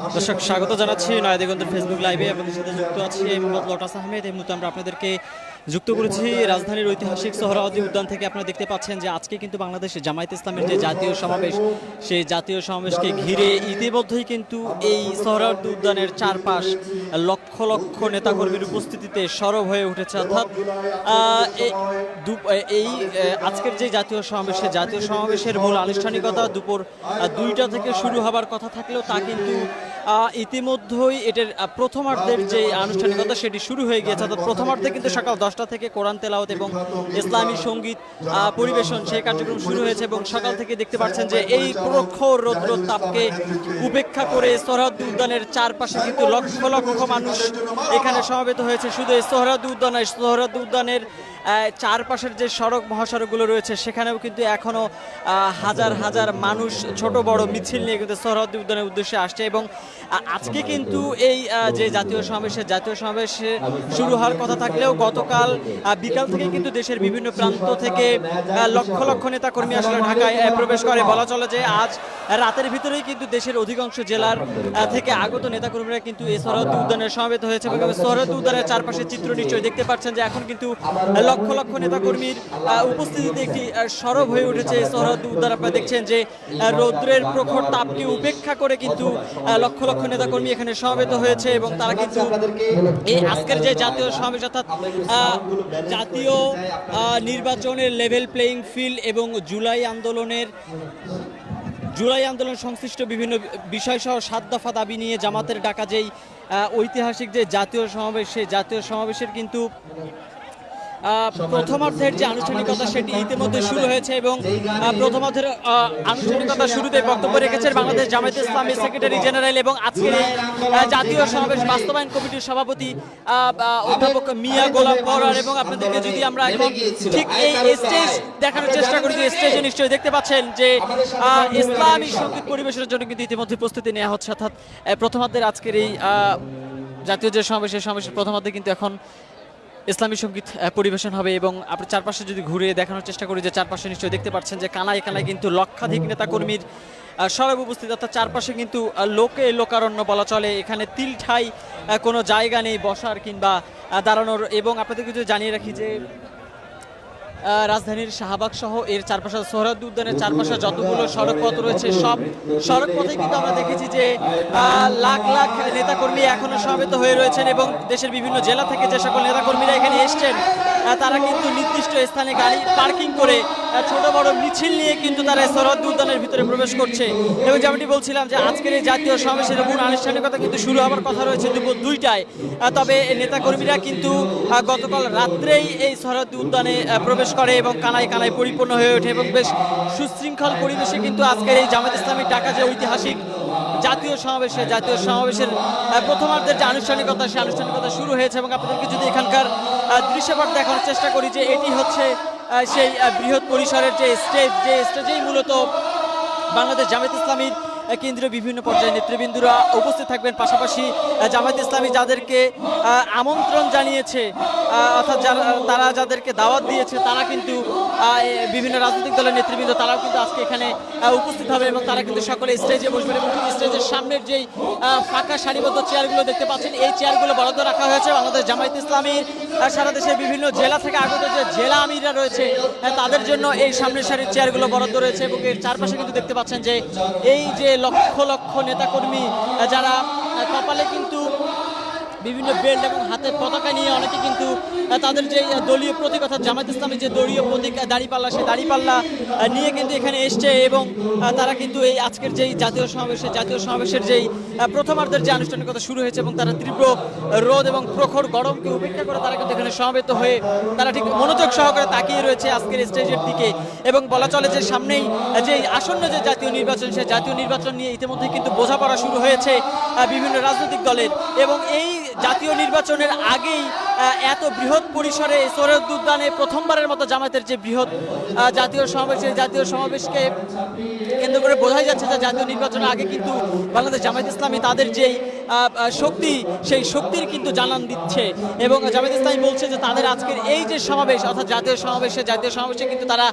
দর্শক, স্বাগত জানাচ্ছি নয়াদিগন্তের ফেসবুক লাইভে আপনাদের সাথে যুক্ত আছি এই মোহাম্মদ লটাস আহমেদ। এই মুহূর্তে আমরা আপনাদেরকে যুক্ত করেছি রাজধানীর ঐতিহাসিক সোহরাওয়ার্দী উদ্যান থেকে। আপনারা দেখতে পাচ্ছেন যে আজকে কিন্তু বাংলাদেশে জামায়াত ইসলামের যে জাতীয় সমাবেশ, সেই জাতীয় সমাবেশকে ঘিরে ইতিমধ্যেই কিন্তু এই সোহরাওয়ার্দী উদ্যানের চারপাশ লক্ষ লক্ষ নেতাকর্মীর উপস্থিতিতে সরব হয়ে উঠেছে। অর্থাৎ এই আজকের যে জাতীয় সমাবেশে জাতীয় সমাবেশের মূল আনুষ্ঠানিকতা দুপুর দুইটা থেকে শুরু হবার কথা থাকলেও তা কিন্তু ইতিমধ্যেই এটার প্রথমার্ধের যে আনুষ্ঠানিকতা সেটি শুরু হয়ে গিয়েছে অর্থাৎ প্রথমার্ধে কিন্তু সকাল দশটা থেকে কোরআন তেলাওয়াত এবং ইসলামী সংগীত পরিবেশন সেই কার্যক্রম শুরু হয়েছে এবং সকাল থেকে দেখতে পাচ্ছেন যে এই প্রখর রৌদ্র তাপকে উপেক্ষা করে সোহরাওয়ার্দী উদ্যানের চারপাশে কিন্তু লক্ষ লক্ষ মানুষ এখানে সমাবেত হয়েছে। শুধু এই সোহরাওয়ার্দী উদ্যান সোহরাওয়ার্দী উদ্যানের চারপাশের যে সড়ক মহাসড়কগুলো রয়েছে সেখানেও কিন্তু এখনও আহ, হাজার হাজার মানুষ ছোট বড় মিছিল নিয়ে কিন্তু সোহরাওয়ার্দী উদ্যানের উদ্দেশ্যে আসছে এবং আজকে কিন্তু এই যে জাতীয় সমাবেশে জাতীয় সমাবেশে শুরু হওয়ার কথা থাকলেও গতকাল বিকাল থেকে কিন্তু দেশের বিভিন্ন প্রান্ত থেকে লক্ষ লক্ষ নেতা কর্মী আসলে ঢাকায় প্রবেশ করে। বলা চলে যে আজ রাতের ভিতরেই কিন্তু দেশের অধিকাংশ জেলার থেকে আগত নেতাকর্মীরা কিন্তু এই সোহরাওয়ার্দী উদ্যানে সমবেত হয়েছে। এবং সোহরাওয়ার্দী উদ্যানের চারপাশের চিত্র নিশ্চয়ই দেখতে পাচ্ছেন যে এখন কিন্তু লক্ষ লক্ষ নেতাকর্মীর উপস্থিতিতে একটি সরব হয়ে উঠেছে এই সোহরাওয়ার্দী উদ্যান। আপনারা দেখছেন যে রৌদ্রের প্রখর তাপকে উপেক্ষা করে কিন্তু আহ, লক্ষ লক্ষ নেতাকর্মী এখানে সমাবেত হয়েছে এবং তারা কিন্তু এই আজকের যে জাতীয় সমাবেশ অর্থাৎ জাতীয় নির্বাচনের লেভেল প্লেইং ফিল্ড এবং জুলাই আন্দোলনের জুলাই আন্দোলন সংশ্লিষ্ট বিভিন্ন বিষয় সহ সাত দফা দাবি নিয়ে জামাতের ডাকা যেই ঐতিহাসিক যে জাতীয় সমাবেশ সেই জাতীয় সমাবেশের কিন্তু প্রথমার্ধের যে আনুষ্ঠানিকতা সেটি ইতিমধ্যে শুরু হয়েছে এবং প্রথমার্ধের আনুষ্ঠানিকতা শুরুতে বক্তব্য রেখেছেন বাংলাদেশ জামায়াত ইসলামী সেক্রেটারি জেনারেল এবং আজকের জাতীয় সমাবেশ বাস্তবায়ন কমিটির সভাপতি অধ্যাপক মিয়া গোলাম পরার এবং আপনাদেরকে যদি আমরা এখন ঠিক এই স্টেজ দেখানোর চেষ্টা করি, যে স্টেজে নিশ্চয়ই দেখতে পাচ্ছেন যে ইসলামী সংগীত পরিবেশের জন্য কিন্তু ইতিমধ্যে প্রস্তুতি নেওয়া হচ্ছে। অর্থাৎ প্রথমার্ধের আজকের এই জাতীয় যে সমাবেশ সেই সমাবেশের প্রথমার্ধে কিন্তু এখন ইসলামী সংগীত পরিবেশন হবে এবং আপনি চারপাশে যদি ঘুরে দেখানোর চেষ্টা করি যে চারপাশে নিশ্চয়ই দেখতে পাচ্ছেন যে কানায় কানায় কিন্তু লক্ষাধিক নেতাকর্মীর সরব উপস্থিত। অর্থাৎ চারপাশে কিন্তু লোকে লোকারণ্য বলা চলে। এখানে তিল ঠাই কোনো জায়গা নেই বসার কিংবা দাঁড়ানোর। এবং আপনাদেরকে যদি জানিয়ে রাখি যে রাজধানীর শাহবাগ সহ এর চারপাশে সোহরাদ্দি উদ্যানের চারপাশে যতগুলো সড়ক পথ রয়েছে সব সড়ক পথে কিন্তু আমরা দেখেছি যে লাখ লাখ নেতাকর্মী এখনও সমবেত হয়ে রয়েছেন এবং দেশের বিভিন্ন জেলা থেকে যে সকল নেতাকর্মীরা এখানে এসছেন তারা কিন্তু নির্দিষ্ট স্থানে গাড়ি পার্কিং করে ছোট বড় মিছিল নিয়ে কিন্তু তারা সোহরাদ্দি উদ্যানের ভিতরে প্রবেশ করছে। এবং যেমনটি বলছিলাম যে আজকের এই জাতীয় সমাবেশের মূল আনুষ্ঠানিকতা কিন্তু শুরু হওয়ার কথা রয়েছে দুপুর দুইটায়। তবে নেতাকর্মীরা কিন্তু গতকাল রাত্রেই এই সরহদ্দি উদ্যানে আহ, প্রবেশ করে এবং কানায় কানায় পরিপূর্ণ হয়ে ওঠে এবং বেশ সুশৃঙ্খল পরিবেশে কিন্তু আজকের এই জামাত ইসলামী ঢাকা যে ঐতিহাসিক জাতীয় সমাবেশে জাতীয় সমাবেশের প্রথমার্ধের যে আনুষ্ঠানিকতা, সেই আনুষ্ঠানিকতা শুরু হয়েছে এবং আপনাদেরকে যদি এখানকার দৃশ্যপট দেখানোর চেষ্টা করি যে এটি হচ্ছে সেই বৃহৎ পরিসরের যে স্টেজ, যে স্টেজেই মূলত বাংলাদেশ জামায়াত ইসলামীর কেন্দ্রীয় বিভিন্ন পর্যায়ের নেতৃবৃন্দরা উপস্থিত থাকবেন। পাশাপাশি জামায়াত ইসলামী যাদেরকে আমন্ত্রণ জানিয়েছে অর্থাৎ তারা যাদেরকে দাওয়াত দিয়েছে, তারা কিন্তু বিভিন্ন রাজনৈতিক দলের নেতৃবৃন্দ, তারাও কিন্তু আজকে এখানে উপস্থিত হবে এবং তারা কিন্তু সকলে স্টেজে বসবেন এবং স্টেজের সামনের যেই ফাঁকা সারিবদ্ধ চেয়ারগুলো দেখতে পাচ্ছেন, এই চেয়ারগুলো বরাদ্দ রাখা হয়েছে। বাংলাদেশ জামায়াত ইসলামীর সারা দেশের বিভিন্ন জেলা থেকে আগত যে জেলা আমিররা রয়েছে তাদের জন্য এই সামনের সারির চেয়ারগুলো বরাদ্দ রয়েছে এবং এর চারপাশে কিন্তু দেখতে পাচ্ছেন যে, এই যে লক্ষ লক্ষ নেতাকর্মী যারা কপালে কিন্তু বিভিন্ন বেল্ট এবং হাতে পতাকা নিয়ে অনেকে কিন্তু তাদের যে দলীয় প্রতীক অর্থাৎ জামাত ইসলামের যে দলীয় প্রতীক দাঁড়িপাল্লা সেই দাঁড়িপাল্লা নিয়ে কিন্তু এখানে এসছে এবং তারা কিন্তু এই আজকের যেই জাতীয় সমাবেশে, জাতীয় সমাবেশের যেই প্রথমার্ধের যে আনুষ্ঠানিকতা শুরু হয়েছে এবং তারা তীব্র রোদ এবং প্রখর গরমকে উপেক্ষা করে তারা কিন্তু এখানে সমাবেত হয়ে তারা ঠিক মনোযোগ সহকারে তাকিয়ে রয়েছে আজকের স্টেজের দিকে এবং বলা চলে যে সামনেই যে আসন্ন যে জাতীয় নির্বাচন সেই জাতীয় নির্বাচন নিয়ে ইতিমধ্যে কিন্তু বোঝাপড়া শুরু হয়েছে বিভিন্ন রাজনৈতিক দলের এবং এই জাতীয় নির্বাচনের আগেই এত বৃহৎ পরিসরে সৈয়দ উদ্যানে প্রথমবারের মতো জামায়াতের যে বৃহৎ জাতীয় সমাবেশ জাতীয় সমাবেশকে কেন্দ্র করে বোঝাই যাচ্ছে যে জাতীয় নির্বাচনের আগে কিন্তু বাংলাদেশ জামায়াত ইসলামী তাদের যেই শক্তি, সেই শক্তির কিন্তু জানান দিচ্ছে। এবং জামায়াত ইসলামী বলছে যে তাদের আজকের এই যে সমাবেশ, অর্থাৎ জাতীয় সমাবেশে জাতীয় সমাবেশে কিন্তু তারা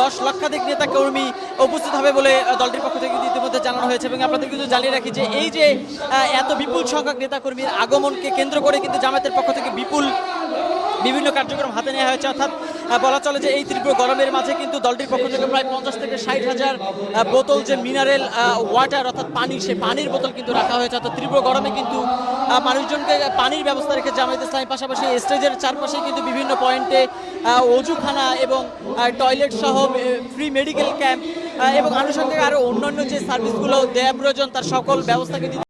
দশ লক্ষাধিক নেতা কর্মী উপস্থিত হবে বলে দলটির পক্ষ থেকে ইতিমধ্যে জানানো হয়েছে। এবং আপনাদের কিন্তু জানিয়ে রাখি যে এই যে এত বিপুল সংখ্যক নেতাকর্মীর আগমনকে কেন্দ্র করে কিন্তু জামায়াতের পক্ষ থেকে বিপুল বিভিন্ন কার্যক্রম হাতে নেওয়া হয়েছে, অর্থাৎ বলা চলে যে এই তীব্র গরমের মাঝে কিন্তু দলটির পক্ষ থেকে প্রায় পঞ্চাশ থেকে ষাট হাজার বোতল যে মিনারেল ওয়াটার অর্থাৎ পানি সে পানির বোতল কিন্তু রাখা হয়েছে, অর্থাৎ তীব্র গরমে কিন্তু মানুষজনকে পানির ব্যবস্থা রেখে জামায়াত ইসলামী, পাশাপাশি স্টেজের চারপাশে কিন্তু বিভিন্ন পয়েন্টে অজুখানা এবং টয়লেট সহ ফ্রি মেডিকেল ক্যাম্প এবং আনুষঙ্গিক আরও অন্যান্য যে সার্ভিসগুলো দেয়া প্রয়োজন, তার সকল ব্যবস্থা কিন্তু